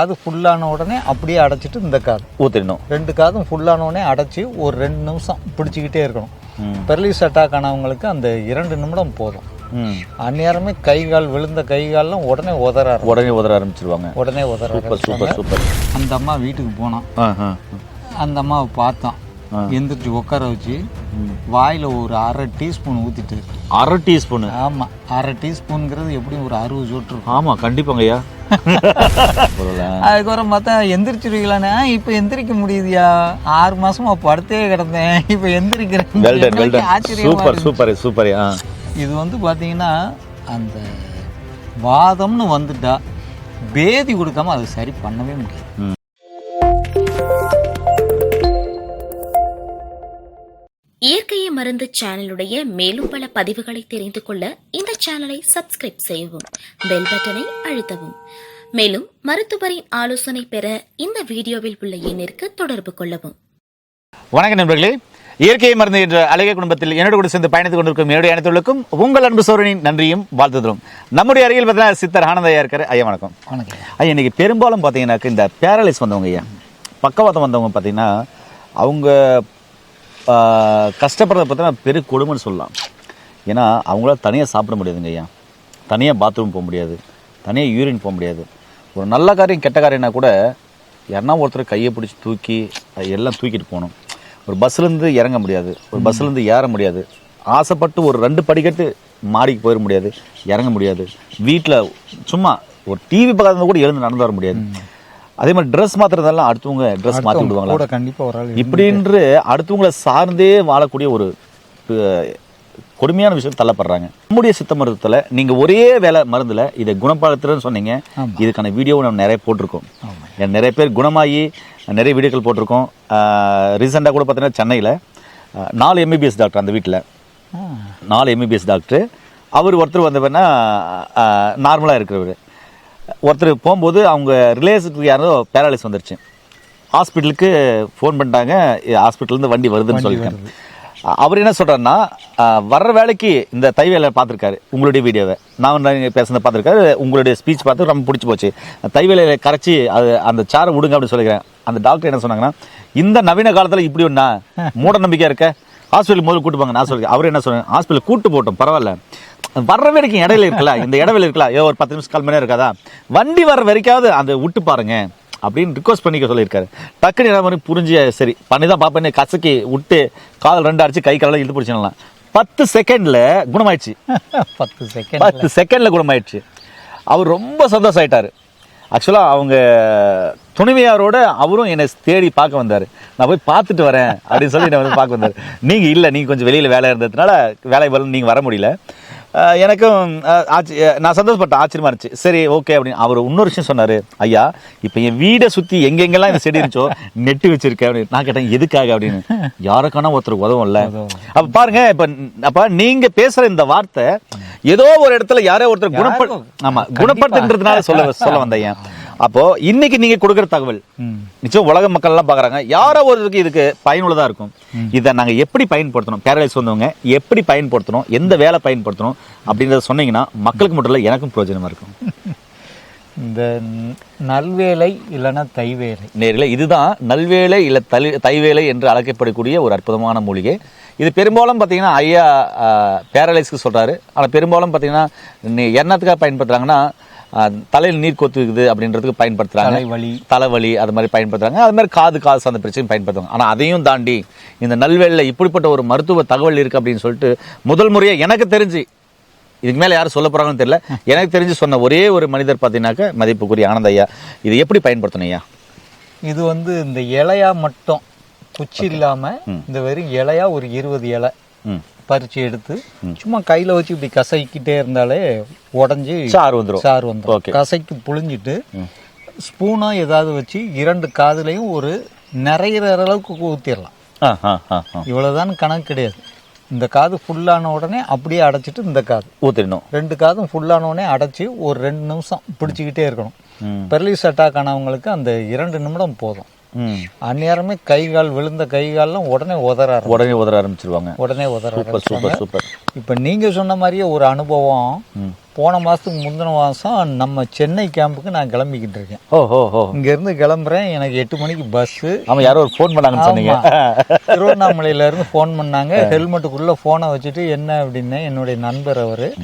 காது ஃபுல்லான உடனே அப்படியே அடைச்சிட்டு இந்த காது. ஊற்றிடணும் ரெண்டு காதும் ஃபுல்லான உடனே அடைச்சி ஒரு ரெண்டு நிமிஷம் பிடிச்சிக்கிட்டே இருக்கணும். பெர்லிஸ் அட்டாக் ஆனவங்களுக்கு அந்த இரண்டு நிமிடம் போதும். அந்நேரமே கை கால் விழுந்த கை கால்லாம் உடனே உதற உடனே உதற ஆரம்பிச்சிருவாங்க. உடனே உதற சூப்பர் சூப்பர் அந்த அம்மா வீட்டுக்கு போனோம் அந்த அம்மாவை பார்த்தோம் எந்திரிச்சு உட்கார வச்சு வாயில ஒரு அரை டீஸ்பூன் ஊத்திட்டு. அரை டீஸ்பூனு? ஆமா. அரை டீஸ்பூனுங்கிறது எப்படியும் ஒரு அறுபது சொட்டு ஆமாம் கண்டிப்பாங்க ஐயா. அதுக்கப்புறம் பார்த்தா எந்திரிச்சிருவீங்களானே இப்போ எந்திரிக்க முடியுதுயா? ஆறு மாசமா படுத்தே கிடந்தேன். இப்போ எந்திரிக்கிறேன். சூப்பர். சூப்பர் சூப்பர் இது வந்து பார்த்தீங்கன்னா அந்த வாதம்னு வந்துட்டா பேதி கொடுக்காம அதை சரி பண்ணவே முடியாது. இயற்கையை மருந்து சேனலுடைய மேலும் பல பதிவுகளை தெரிந்து கொள்ள இந்த சேனலை சப்ஸ்கிரைப் செய்யவும் பெல் பட்டனை அழுத்தவும். மேலும் மருத்துவரின் ஆலோசனை பெற இந்த வீடியோவில் உள்ள எண்ணிற்கு தொடர்பு கொள்ளவும். வணக்கம் நண்பர்களே. இயற்கை மருந்து என்ற அழகிய குடும்பத்தில் என்னோடு கூட சேர்ந்து பயணித்துக் கொண்டிருக்கும் என்னுடைய அனைத்துகளுக்கும் உங்கள் அன்பு சோழனின் நன்றியும் வாழ்த்துதலும். நம்முடைய அருகில் பார்த்தீங்கன்னா சித்தர் ஆனந்த ஐயா இருக்காரு. ஐயா வணக்கம். வணக்கம். ஐயா இன்னைக்கு பெரும்பாலும் பார்த்தீங்கன்னாக்க இந்த பேரலைஸ் வந்தவங்க ஐயா பக்கவாதம் வந்தவங்க பார்த்தீங்கன்னா அவங்க கஷ்டப்படுறத பார்த்தீங்கன்னா பெரு கொடுமைன்னு சொல்லலாம். ஏன்னா அவங்களால தனியாக சாப்பிட முடியாதுங்க ஐயா. தனியாக பாத்ரூம் போக முடியாது. தனியாக யூரின் போக முடியாது. ஒரு நல்ல காரியம் கெட்ட காரியம்னா கூட யாருன்னா ஒருத்தர் கையை பிடிச்சி தூக்கி அது எல்லாம் தூக்கிட்டு போகணும். ஒரு பஸ்ஸுலேருந்து இறங்க முடியாது. ஒரு பஸ்லேருந்து ஏற முடியாது. ஆசைப்பட்டு ஒரு ரெண்டு படிக்கட்டு மாடிக்கு போயிட முடியாது. இறங்க முடியாது. வீட்டில் சும்மா ஒரு டிவி பார்க்காத கூட எழுந்து நடந்து வர முடியாது. அதே மாதிரி ட்ரெஸ் மாத்துறதெல்லாம் அடுத்தவங்க ட்ரெஸ் மாற்றி விடுவாங்களா கூட கண்டிப்பா ஒரு ஆள் இப்படின்று அடுத்தவங்களை சார்ந்தே வாழக்கூடிய ஒரு கொடுமையான விஷயம் தள்ளப்படுறாங்க. நம்முடைய சித்த மருத்துவத்தில் நீங்க ஒரே வேலை மருந்துல இதை குணப்படுத்துறேன்னு சொன்னீங்க. இதுக்கான வீடியோ நம்ம நிறைய போட்டிருக்கோம். நிறைய பேர் குணமாகி நிறைய வீடியோக்கள் போட்டிருக்கோம். ரீசெண்டாக கூட பார்த்தீங்கன்னா சென்னையில் நாலு எம்பிபிஎஸ் டாக்டர் அந்த வீட்டில். நாலு எம்பிபிஎஸ் டாக்டர் அவர் ஒருத்தர் வந்தவர்னா நார்மலாக இருக்கிறவர். ஒருத்தர் போகும்போது அவங்க ரிலேஷனுக்கு யாரோ பேரலைஸ் வந்துருச்சு. ஹாஸ்பிட்டலுக்கு ஃபோன் பண்ணிட்டாங்க. ஹாஸ்பிட்டல்லேருந்து வண்டி வருதுன்னு சொல்லியிருக்காங்க. அவர் என்ன சொல்றாருன்னா அஹ், வர்ற வேலைக்கு இந்த தைவேலை பார்த்துருக்காரு உங்களுடைய வீடியோவை. நான் பேசுனதை பார்த்துருக்காரு உங்களுடைய ஸ்பீச் பார்த்து ரொம்ப பிடிச்சி போச்சு. தைவேலையை கரைச்சி அது அந்த சாரை விடுங்க அப்படின்னு சொல்லிக்கிறேன். அந்த டாக்டர் என்ன சொன்னாங்கன்னா இந்த நவீன காலத்தில் இப்படி ஒன்றா மூட நம்பிக்கை இருக்க? ஹாஸ்பிட்டல் முதல்ல கூட்டு போங்க. நான் சொல்றேன். அவர் என்ன சொல்றேன் ஹாஸ்பிட்டல் கூட்டு போட்டோம் பரவாயில்ல. வர்ற வரைக்கும் இடையில இருக்கல இந்த இடைவெளி இருக்கல ஏதோ ஒரு பத்து நிமிஷம் கால் மணி நேரம் இருக்காதா? வண்டி வர்ற வரைக்காவது அதை விட்டு பாருங்க அப்படின்னு ரிக்வஸ்ட் பண்ணிக்க சொல்லியிருக்காரு. டக்குனு என்ன மாதிரி புரிஞ்சு சரி பண்ணி தான் பாப்பேன்னு கசக்கி விட்டு கால் ரெண்டு அடிச்சு கை காலெல்லாம் இழுத்து பிடிச்சிடலாம் பத்து செகண்ட்ல குணமாயிடுச்சு. பத்து செகண்ட் பத்து செகண்ட்ல குணமாயிடுச்சு. அவர் ரொம்ப சந்தோஷம் ஆயிட்டாரு ஆக்சுவலாக அவங்க துணைவியாரோட அவரும் என்னை தேடி பார்க்க வந்தார். நான் போய் பார்த்துட்டு வரேன் அப்படின்னு சொல்லி என்னை வந்து பார்க்க வந்தார். நீங்கள் இல்லை நீங்கள் கொஞ்சம் வெளியில் வேலை இருந்ததுனால வேலை வரல நீங்கள் வர முடியல. எனக்கும் நான் சந்தோஷப்பட்டேன். ஆச்சரியமா இருந்துச்சு. சரி ஓகே அப்படின்னு அவர் இன்னொரு விஷயம் சொன்னார். ஐயா இப்போ என் வீடை சுற்றி எங்கெங்கெல்லாம் இந்த செடி இருந்துச்சோ நெட்டு வச்சிருக்கேன் அப்படின்னு. நான் கேட்டேன் எதுக்காக? அப்படின்னு. யாருக்கான ஒருத்தர் உதவும்ல. அப்ப பாருங்க இப்ப அப்ப நீங்க பேசுற இந்த வார்த்தை ஏதோ ஒரு இடத்துல யாரோ ஒருத்தர் குணப்பட ஆமா குணப்படுத்துன்றதுனால சொல்ல சொல்ல வந்தேன். அப்போ இன்னைக்கு நீங்க கொடுக்குற தகவல். நிச்சயம் உலக மக்கள் எல்லாம் பாக்குறாங்க யாரோ ஒருத்தருக்கு இதுக்கு பயனுள்ளதா இருக்கும். இதை நாங்க எப்படி பயன்படுத்தணும்? பேரலைஸ் வந்தவங்க எப்படி பயன்படுத்தணும்? எந்த வேலை பயன்படுத்தணும்? அப்படின்றத சொன்னீங்கன்னா மக்களுக்கு மட்டும் இல்ல எனக்கும் பிரயோஜனமா இருக்கும். இந்த நல்வேலை இல்லைன்னா தைவேலை நேரில் இதுதான் நல்வேலை இல்லை தலி தைவேலை என்று அழைக்கப்படக்கூடிய ஒரு அற்புதமான மூலிகை. இது பெரும்பாலும் பார்த்தீங்கன்னா ஐயா பேரலைஸ்க்கு சொல்கிறாரு ஆனால் பெரும்பாலும் பார்த்தீங்கன்னா என்னத்துக்காக பயன்படுத்துகிறாங்கன்னா தலையில் நீர் கொத்துக்குது அப்படின்றதுக்கு பயன்படுத்துகிறாங்க தலைவலி. தலைவலி அது மாதிரி பயன்படுத்துறாங்க. அது மாதிரி காது காது சார்ந்த பிரச்சனை பயன்படுத்துவாங்க. ஆனால் அதையும் தாண்டி இந்த நல்வேலியில் இப்படிப்பட்ட ஒரு மருத்துவ தகவல் இருக்கு அப்படின்னு சொல்லிட்டு முதல் முறையாக எனக்கு தெரிஞ்சு இதுக்கு மேலே யாரும் சொல்ல போறாங்கன்னு தெரியல. எனக்கு தெரிஞ்சு சொன்ன ஒரே ஒரு மனிதர் பார்த்தீங்கன்னாக்க மதிப்புக்குரிய ஆனந்த ஐயா. இது எப்படி பயன்படுத்தணும் ஐயா? இது வந்து இந்த இலையா மட்டும் குச்சி இல்லாம இந்த வெறும் இலையா ஒரு இருபது இலை. பறிச்சு எடுத்து சும்மா கையில வச்சு இப்படி கசக்கிட்டே இருந்தாலே உடஞ்சி சாறு வந்துரும். சாறு வந்துடும். கசக்கி புழிஞ்சிட்டு ஸ்பூனா ஏதாவது வச்சு இரண்டு காதுலையும் ஒரு நிறையிற அளவுக்கு ஊத்திடலாம் ஆ ஆ ஆ ஆ. இவ்வளவுதான் கணக்கு கிடையாது. இந்த காது ஃபுல்லான உடனே அப்படியே அடைச்சிட்டு இந்த காது. ஊற்றிடணும் ரெண்டு காதும் ஃபுல்லான உடனே அடைச்சி ஒரு ரெண்டு நிமிஷம் பிடிச்சிக்கிட்டே இருக்கணும். பெர்லிஸ் அட்டாக் ஆனவங்களுக்கு அந்த இரண்டு நிமிடம் போதும். அந்நேரமே கை கால் விழுந்த கை கால்லாம் உடனே உதற. உடனே உதற ஆரம்பிச்சிருவாங்க. உடனே உதற சூப்பர் சூப்பர். சூப்பர். இப்போ நீங்க சொன்ன மாதிரியே ஒரு அனுபவம். போன மாசத்துக்கு முந்தின மாசம் நம்ம சென்னை கேம்புக்கு நான் கிளம்பிக்கிட்டு இருக்கேன். ஓ ஹோ ஹோ. இங்க இருந்து கிளம்புறேன். எனக்கு எட்டு மணிக்கு பஸ்ஸு ஆமா யாரோ ஒரு ஃபோன் பண்ணாங்கன்னு சொன்னீங்க. திருவண்ணாமலையில இருந்து ஃபோன் பண்ணாங்க. ஹெல்மெட்டுக்குள்ள போனை வச்சுட்டு என்ன? அப்படின்னு என்னுடைய நண்பர் அவரு.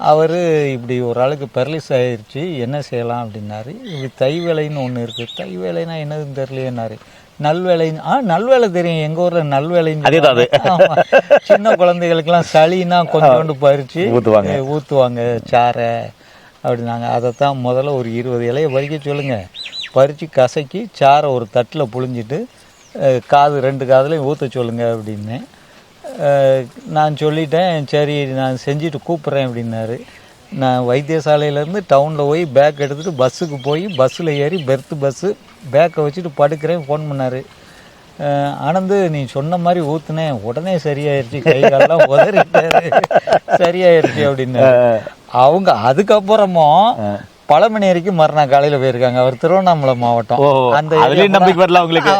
அவரு இப்படி ஒரு ஆளுக்கு பெரலிஸ் ஆயிருச்சு என்ன செய்யலாம் அப்படின்னாரு இப்படி தை வேலைன்னு ஒண்ணு இருக்கு. தை வேலைனா என்னதுன்னு தெரியலையேனாரு நல்வேலைன்னு ஆ நல்வேலை தெரியும். எங்க ஊர்ல நல்வேலைன்னு அதேதான். சின்ன குழந்தைகளுக்கெல்லாம் சளினா கொஞ்சோண்டு பறிச்சு ஊத்துவாங்க. அஹ், ஊத்துவாங்க சாறை அப்படின்னாங்க. அதைத்தான் முதல்ல ஒரு இருபது இலையை பறிக்க சொல்லுங்க. பறித்து கசக்கி சாறை ஒரு தட்டில் புழிஞ்சிட்டு காது ரெண்டு காதுலையும் ஊற்ற சொல்லுங்க அப்படின்னு. நான் சொல்லிட்டேன் சரி நான் செஞ்சுட்டு கூப்பிட்றேன் அப்படின்னாரு. நான் வைத்தியசாலையிலேருந்து டவுனில் போய் பேக் எடுத்துகிட்டு பஸ்ஸுக்கு போய் பஸ்ஸில் ஏறி பெர்த்து பஸ்ஸு பேக்கை வச்சுட்டு படுக்கிறேன் ஃபோன் பண்ணார். ஆனந்து நீ சொன்ன மாதிரி ஊத்துனேன். உடனே சரியாயிருச்சு கை காலெல்லாம் உதறிட்டாரு. சரியாயிருச்சு அப்படின்னு அவங்க அதுக்கப்புறமும் பழமநேரிக்கு மறுநாள் காலையில போயிருக்காங்க. அவர் திருவண்ணாமலை மாவட்டம். அதுலயும் நம்பிக்கை வரல உங்களுக்கு?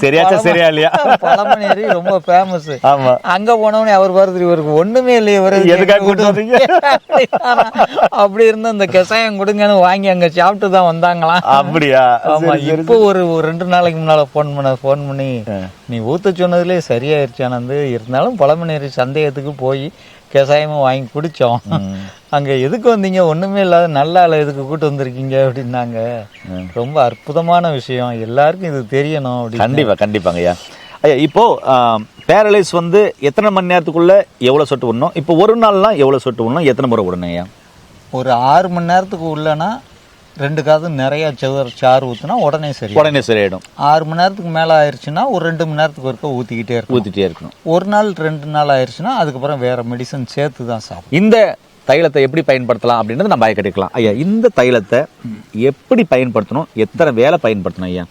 சரியாச்சா, சரியா இல்லையா? பழமநேரி ரொம்ப ஃபேமஸ் ஆமா. அங்க போனவனே அவர் வருது இவருக்கு ஒண்ணுமே இல்லையே இவரு எதுக்காக கூட்டு வந்தீங்க? அப்படி இருந்து அந்த கசாயம் கொடுங்கன்னு வாங்கி அங்க சாப்பிட்டு தான் வந்தாங்களாம். அப்படியா? ஆமா இப்போ ஒரு ஒரு ரெண்டு நாளைக்கு முன்னால ஃபோன் பண்ண ஃபோன் பண்ணி நீ ஊத்த சொன்னதுலே சரியாயிருச்சு ஆனந்து. இருந்தாலும் பழமநேரி சந்தேகத்துக்கு போய் கசாயமும் வாங்கி குடிச்சோம். அங்க எதுக்கு வந்தீங்க? ஒண்ணுமே இல்லாத நல்ல ஆளை எதுக்கு கூட்டு வந்திருக்கீங்க அப்படின்னாங்க. ரொம்ப அற்புதமான விஷயம். எல்லாருக்கும் இது தெரியணும் அப்படின்னு. கண்டிப்பா கண்டிப்பாங்க ஐயா. ஐயா இப்போ பேரலைஸ் வந்து எத்தனை மணி நேரத்துக்குள்ள எவ்வளவு சொட்டு விடணும்? இப்போ ஒரு நாள்லாம் எவ்வளவு சொட்டு விடணும்? எத்தனை முறை விடணும் ஐயா? ஒரு ஆறு மணி நேரத்துக்கு உள்ளனா ரெண்டு காதும் நிறைய செவர் சாறு ஊத்துனா உடனே சரி உடனே சரியாயிடும். ஆறு மணி நேரத்துக்கு மேல ஆயிருச்சுன்னா ஒரு ரெண்டு மணி நேரத்துக்கு ஒருக்க ஊத்திக்கிட்டே இருக்கும் ஊத்திட்டே இருக்கணும். ஒரு நாள் ரெண்டு நாள் ஆயிருச்சுன்னா அதுக்கப்புறம் வேற மெடிசன் சேர்த்து தான் சாப்பிடும் இந்த தைலத்தை எப்படி பயன்படுத்தலாம் அப்படின்றது நம்ம கட்டிக்கலாம். ஐயா இந்த தைலத்தை எப்படி பயன்படுத்தணும்? எத்தனை வேலை பயன்படுத்தணும் ஐயா?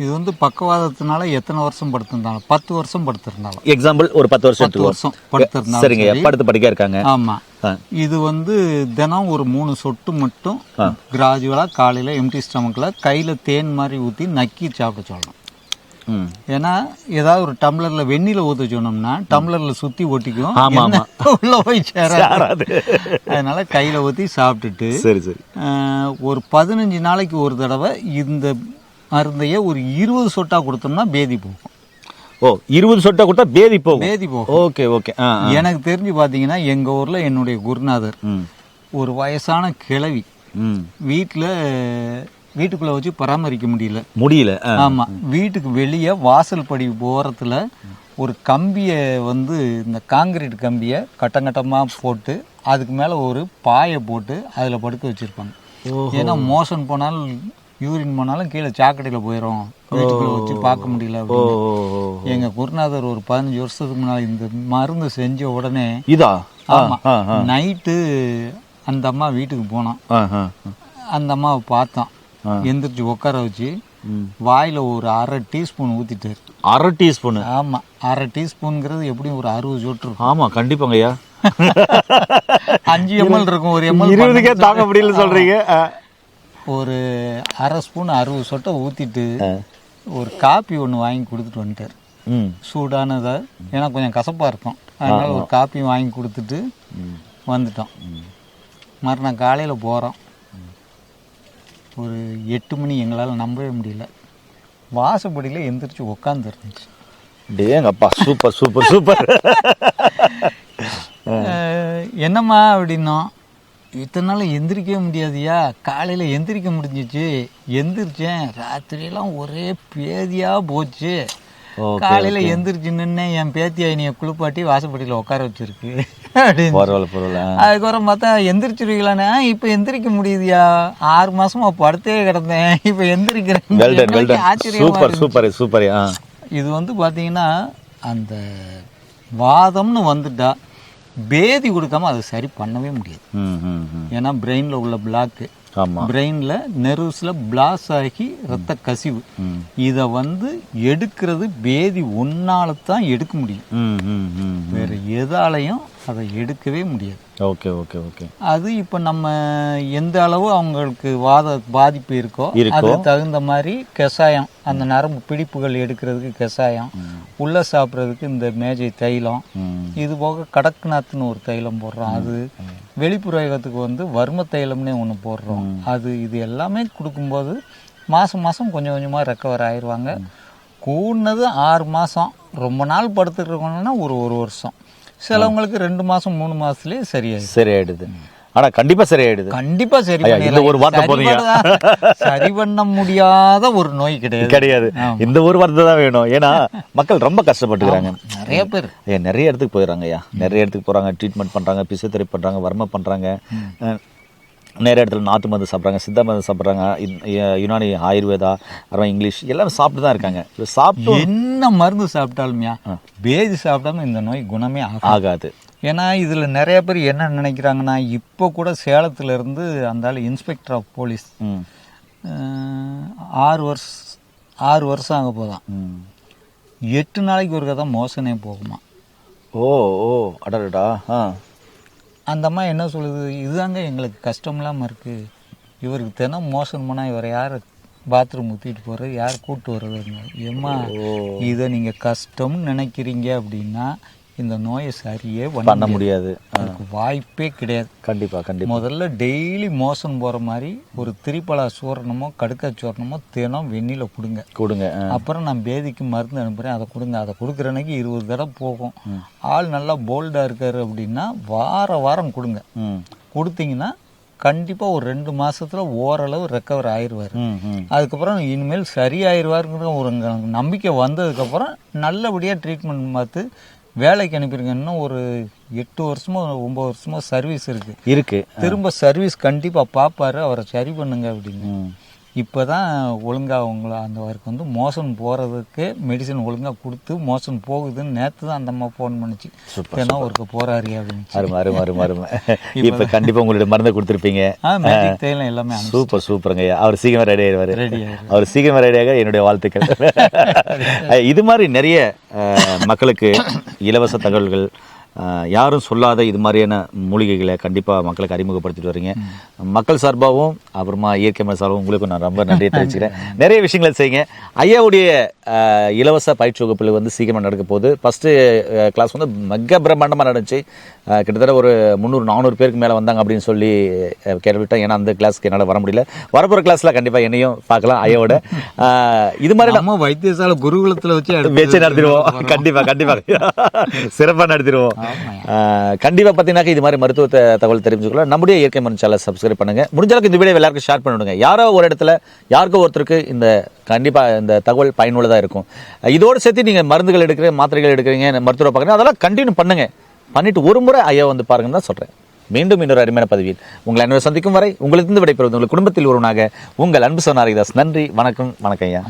இது வந்து பக்கவாதத்தினால எத்தனை வருஷம் படுத்திருந்தாலும் பத்து வருஷம் படுத்திருந்தாலும். எக்ஸாம்பிள் ஒரு பத்து வருஷம் பத்து. வருஷம் படுத்திருந்தாலும் சரிங்க படுத்து படிக்க இருக்காங்க. ஆமா. ஆ. இது வந்து தினம் ஒரு மூணு சொட்டு மட்டும் கிராஜுவலா காலையில எம்டி ஸ்டமக்ல கையில தேன் மாதிரி ஊத்தி நக்கி சாப்பிட சொல்லணும். ம். ஏன்னா ஏதாவது ஒரு டம்ளர்ல வெந்நில ஊத்த சொன்னோம்னா டம்ளர்ல சுத்தி ஒட்டிக்கும். உள்ள போய் சேராது. அதனால கையில ஊத்தி சாப்பிட்டுட்டு சரி சரி. ஒரு பதினஞ்சு நாளைக்கு ஒரு தடவை இந்த மருந்தையே ஒரு இருபது சொட்டா கொடுத்தோம்னா பேதி போகும். ஓ இருபது சொட்டா கொடுத்தா பேதி போகும். பேதி போகும். Okay okay. எனக்கு தெரிஞ்சு பாத்தீங்கன்னா எங்க ஊர்ல என்னுடைய குருநாதர் ஒரு வயசான கிழவி. வீட்டுல வீட்டுக்குள்ள வச்சு பராமரிக்க முடியல. முடியல ஆ. ஆமா வீட்டுக்கு வெளியே வாசல் படி ஓரத்துல ஒரு கம்பியை வந்து இந்த காங்கிரீட் கம்பியை கட்டங்கட்டமா போட்டு அதுக்கு மேல ஒரு பாயை போட்டு அதுல படுக்க வச்சிருப்பாங்க. ஏன்னா மோஷன் போனாலும் யூரின் போனாலும் கீழே சாக்கடையில போயிடும் வீட்டுக்குள்ள வச்சு பார்க்க முடியல ஓ அப்படின்னு. ஓ, ஓ. எங்க குருநாதர் ஒரு பதினஞ்சு வருஷத்துக்கு முன்னாடி இந்த மருந்து செஞ்ச உடனே இதா? ஆ, ஆமா. ஆ, ஆ. நைட்டு அந்த அம்மா வீட்டுக்கு போனோம். அந்த அம்மாவை பார்த்தோம் எந்திரிச்சு உட்கார வச்சு. வாயில ஒரு அரை டீஸ்பூன் ஊத்திட்டாரு. அரை டீஸ்பூனு? ஆமா. அரை டீஸ்பூன்ங்கிறது எப்படியும் ஒரு அறுபது சொட்டு இருக்கும். ஆமா கண்டிப்பாங்க ஐயா. அஞ்சு எம்எல் இருக்கும் ஒரு எம்எல் இருபதுக்கே தாங்க முடியல சொல்றீங்க. ஆ. ஒரு அரை ஸ்பூன் அறுபது சொட்டை ஊத்திட்டு ஒரு காப்பி ஒன்று வாங்கி கொடுத்துட்டு வந்துட்டார். சூடானதை? ஏன்னா கொஞ்சம் கசப்பா இருக்கும். அதனால ஒரு காப்பி வாங்கி கொடுத்துட்டு வந்துட்டோம். மறுநாள் காலையில போறோம். ஒரு எட்டு மணி எங்களால் நம்பவே முடியல. வாசப்படியில் எந்திரிச்சு உட்காந்துருந்துச்சு டேங்கப்பா சூப்பர் சூப்பர் சூப்பர். என்னம்மா அப்படின்னோம். இத்தனை நாள் எந்திரிக்கவே முடியாதியா காலையில் எந்திரிக்க முடிஞ்சிச்சு. எந்திரிச்சேன். ராத்திரியெல்லாம் ஒரே பேதியா போச்சு. காலையில எந்திரிச்சு நின்று என் பேத்தி ஐனியை குளிப்பாட்டி வாசப்படியில் உட்கார வச்சிருக்கு. அப்படின்னு அதுக்கப்புறம் பார்த்தா எந்திரிச்சிருவீங்களானே இப்போ எந்திரிக்க முடியுதியா ஆறு மாசமா படுத்தே கிடந்தேன். இப்போ எந்திரிக்கிறேன். சூப்பர். சூப்பர் சூப்பர் இது வந்து பார்த்தீங்கன்னா அந்த வாதம்னு வந்துட்டா. பேதி கொடுக்காம அதை சரி பண்ணவே முடியாது. ஏன்னா பிரெயினில் உள்ள பிளாக்கு பிரெயினில் நெர்வ்ஸில் பிளாஸ் ஆகி ரத்த கசிவு. இதை வந்து எடுக்கிறது பேதி ஒன்னால தான் எடுக்க முடியும். ம் ம் ம். வேற எதாலையும் அதை எடுக்கவே முடியாது. Okay okay okay. அது இப்போ நம்ம எந்த அளவு அவங்களுக்கு வாத பாதிப்பு இருக்கோ. அதுக்கு தகுந்த மாதிரி கஷாயம் அந்த நரம்பு பிடிப்புகள் எடுக்கிறதுக்கு கஷாயம் உள்ள சாப்பிட்றதுக்கு இந்த மேஜை தைலம் இது போக கடக்நாத்னு ஒரு தைலம் போடுறோம். அது வெளிப்புறத்துக்கு வந்து வர்ம தைலம்னே ஒன்று போடுறோம். அது இது எல்லாமே கொடுக்கும்போது மாதம் மாதம் கொஞ்சம் கொஞ்சமாக ரெக்கவர் ஆயிடுவாங்க கூடுனது ஆறு மாதம் ரொம்ப நாள் படுத்துருக்கணும்னா ஒரு ஒரு வருஷம். சிலவங்களுக்கு ரெண்டு மாதம் மூணு மாதத்துலேயே சரியாயிடும் சரியாயிடுது. ஆனா கண்டிப்பா சரியாயிடுது. கண்டிப்பா சரி இந்த. ஒரு வார்த்தை சரி போதுங்க. சரி பண்ண முடியாத ஒரு நோய் கிடையாது. கிடையாது. இந்த ஒரு வார்த்தை தான் வேணும். ஏன்னா மக்கள் ரொம்ப கஷ்டப்பட்டுக்கிறாங்க. நிறைய பேர். நிறைய இடத்துக்கு போயிடுறாங்க ஐயா. நிறைய இடத்துக்கு போறாங்க ட்ரீட்மெண்ட் பண்றாங்க பிசியோதெரப்பி பண்றாங்க வர்ம பண்றாங்க. நிறைய இடத்துல நாட்டு மருந்து சாப்பிட்றாங்க சித்த மருந்து சாப்பிட்றாங்க யுனானி ஆயுர்வேதா அப்புறம் இங்கிலீஷ் எல்லாரும் சாப்பிட்டு தான் இருக்காங்க சாப்பிட்டு என்ன மருந்து சாப்பிட்டாலும்யா பேதி சாப்பிடாம இந்த நோய் குணமே ஆகாது. ஏன்னா இதுல நிறைய பேர் என்ன நினைக்கிறாங்கன்னா இப்போ கூட சேலத்துல இருந்து அந்த ஆள் இன்ஸ்பெக்டர் ஆஃப் போலீஸ். ஆறு வருஷம் ஆறு வருஷம் ஆக போதான் ம். எட்டு நாளைக்கு ஒருக்கா தான் மோசனே போகுமா. ஓ ஓ அடடா ஆ. அந்த அம்மா என்ன சொல்லுது? இதுதாங்க எங்களுக்கு கஷ்டம் இல்லாமல் இருக்கு. இவருக்கு தினம் மோசம் பண்ணால் இவரை யார் பாத்ரூம் ஊற்றிட்டு போகிறது யார் கூட்டு வர்றது? ஏம்மா இதை நீங்கள் கஷ்டம்னு நினைக்கிறீங்க அப்படின்னா இந்த நோயை சரியே பண்ண முடியாது. அதுக்கு வாய்ப்பே கிடையாது. கண்டிப்பா கண்டிப்பா. முதல்ல டெய்லி மோசன் போகிற மாதிரி ஒரு திரிப்பலா சூரணமோ கடுக்க சூரணமோ தினம் வெந்நில கொடுங்க. கொடுங்க. அப்புறம் நான் பேதிக்கு மருந்து அனுப்புகிறேன் அதை கொடுங்க. அதை கொடுக்குற அன்னைக்கு இருபது தடவை போகும். ஆள் நல்லா போல்டாக இருக்காரு அப்படின்னா வார வாரம் கொடுங்க. கொடுத்தீங்கன்னா கண்டிப்பாக ஒரு ரெண்டு மாசத்துல ஓரளவு ரெக்கவர் ஆயிடுவார் அதுக்கப்புறம் இனிமேல் சரியாயிருவாருங்கிற ஒரு நம்பிக்கை வந்ததுக்கப்புறம் நல்லபடியாக ட்ரீட்மெண்ட் பார்த்து வேலைக்கு அனுப்பிடுங்க இன்னும் ஒரு எட்டு வருஷமோ ஒம்பது வருஷமோ சர்வீஸ் இருக்குது இருக்கு. திரும்ப சர்வீஸ் கண்டிப்பாக பார்ப்பாரு அவரை சரி பண்ணுங்க அப்படின்னு. இப்போ தான் ஒழுங்காக அவங்கள அந்த அவருக்கு வந்து மோசன் போகிறதுக்கு மெடிசன் ஒழுங்காக கொடுத்து மோசன் போகுதுன்னு நேற்று தான் அந்த அம்மா ஃபோன் பண்ணிச்சு. ஏன்னா ஒருக்கு போகிறாரு அப்படின்னு அருமை அருமை அருமை அருமை. இப்போ கண்டிப்பா உங்களுடைய மருந்தை கொடுத்துருப்பீங்க. தைலம் எல்லாமே சூப்பர் சூப்பருங்க. அவர் சீக்கிரமா ரெடி ஆயிடுவாரு. ரெடி அவர் சீக்கிரமா ரெடியாக என்னுடைய வாழ்த்துக்கள். இது மாதிரி நிறைய மக்களுக்கு இலவச தகவல்கள் யாரும் சொல்லாத இது மாதிரியான மூலிகைகளை கண்டிப்பாக மக்களுக்கு அறிமுகப்படுத்திட்டு வரீங்க. மக்கள் சார்பாகவும் அப்புறமா இயற்கை மருத்துவ சார்பாகவும் உங்களுக்கும் நான் ரொம்ப நன்றியை தெரிவிச்சுக்கிறேன். நிறைய விஷயங்களை செய்யுங்க. ஐயாவுடைய இலவச பயிற்சி வகுப்பில் வந்து சீக்கிரமாக நடக்க போகுது. ஃபஸ்ட்டு கிளாஸ் வந்து மிக பிரம்மாண்டமாக நடந்துச்சு. கிட்டத்தட்ட ஒரு முந்நூறு நானூறு பேருக்கு மேலே வந்தாங்க அப்படின்னு சொல்லி அஹ், கேள்விப்பட்டேன் ஏன்னா அந்த கிளாஸ்க்கு என்னால் வர முடியல. வரப்போகிற கிளாஸில் கண்டிப்பாக என்னையும் பார்க்கலாம் ஐயாவோட. இது மாதிரி நம்ம வைத்தியசாலை குருகுலத்தில் வச்சு வச்சு நடத்திடுவோம். கண்டிப்பா கண்டிப்பா. சிறப்பா நடத்திடுவோம். ஆஹ் கண்டிப்பா பாத்தீங்கன்னா இது மாதிரி மருத்துவ தகவல் தெரிஞ்சுக்கலாம். நம்முடைய இயற்கை மருந்து சேனலை சப்ஸ்கிரைப் பண்ணுங்க. முடிஞ்ச அளவுக்கு இந்த வீடியோ எல்லாருக்கும் ஷேர் பண்ணிவிடுங்க. யாரோ ஒரு இடத்துல யாருக்கோ ஒருத்தருக்கு இந்த கண்டிப்பா இந்த தகவல் பயனுள்ளதா இருக்கும். இதோடு சேர்த்து நீங்க மருந்துகள் எடுக்கிறீங்க மாத்திரைகள் எடுக்கிறீங்க மருத்துவரை பார்க்குறீங்க அதெல்லாம் கண்டினியூ பண்ணுங்க. பண்ணிட்டு ஒரு முறை ஐயா வந்து பாருங்கன்னு தான் சொல்றேன். மீண்டும் இன்னொரு அருமையான பதிவில் உங்களை அனைவரும் சந்திக்கும் வரை உங்களுக்கு விடைபெறுவது உங்கள் குடும்பத்தில் ஒருவனாக உங்கள் அன்பு சொன்னாரிதாஸ் நன்றி வணக்கம் வணக்கம் ஐயா.